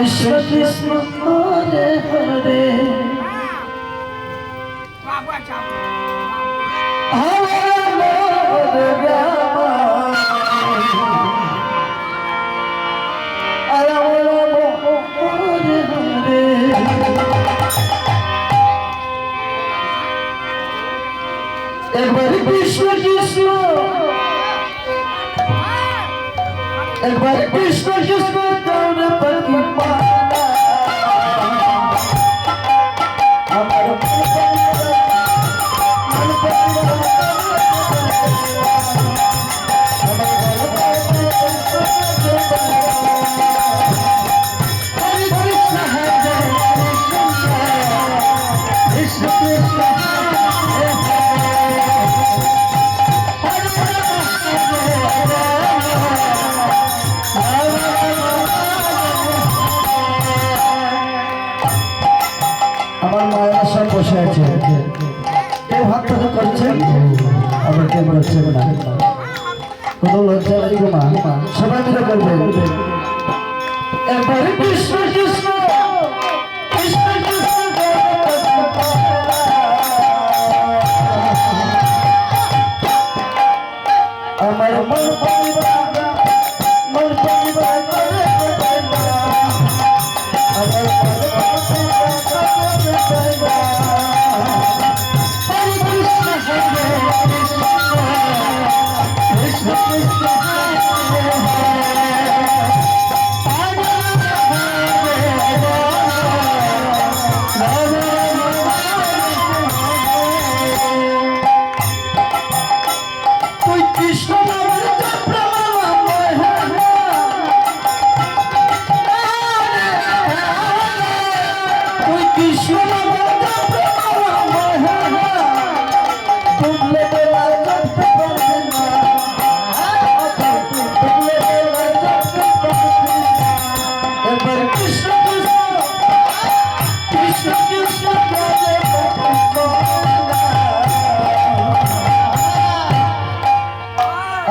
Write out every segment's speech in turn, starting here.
কৃষ্ণ কৃষ্ণ হরে হরে একবার কৃষ্ণ কৃষ্ণ একবার কৃষ্ণ কৃষ্ণ দৌড়ে পাখি পালা আমার মায়ের সব বসে আছে। কেউ হাত টাকা করছেন আবার কেউ বলছেন না কোনো লজ্জা নেই মা। সবাই মিলে করবেন একবারে কৃষ্ণ কৃষ্ণ আমার আমার হরে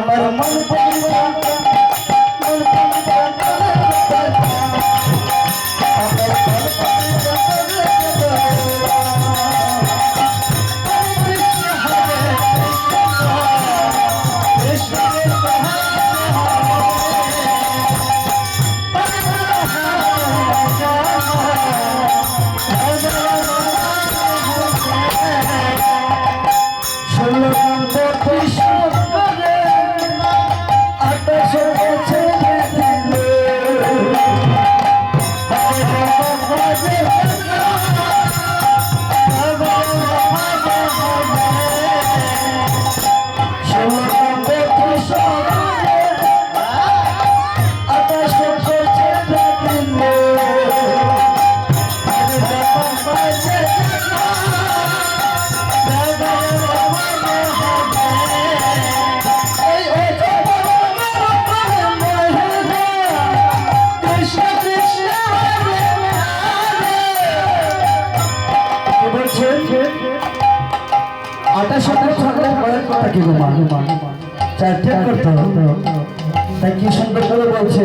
আমার মন পরিবার আটা সঙ্গে থাকলে কয়েক কথা কি গো মা? চারটে করতে তাই কি সুন্দর করে বলছে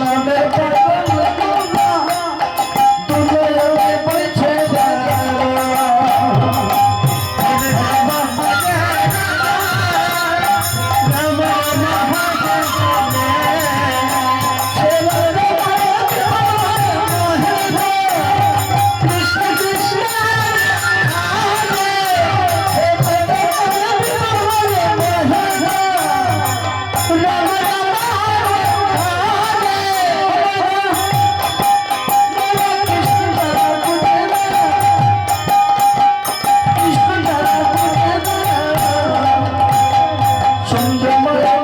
கொண்டு Thank you.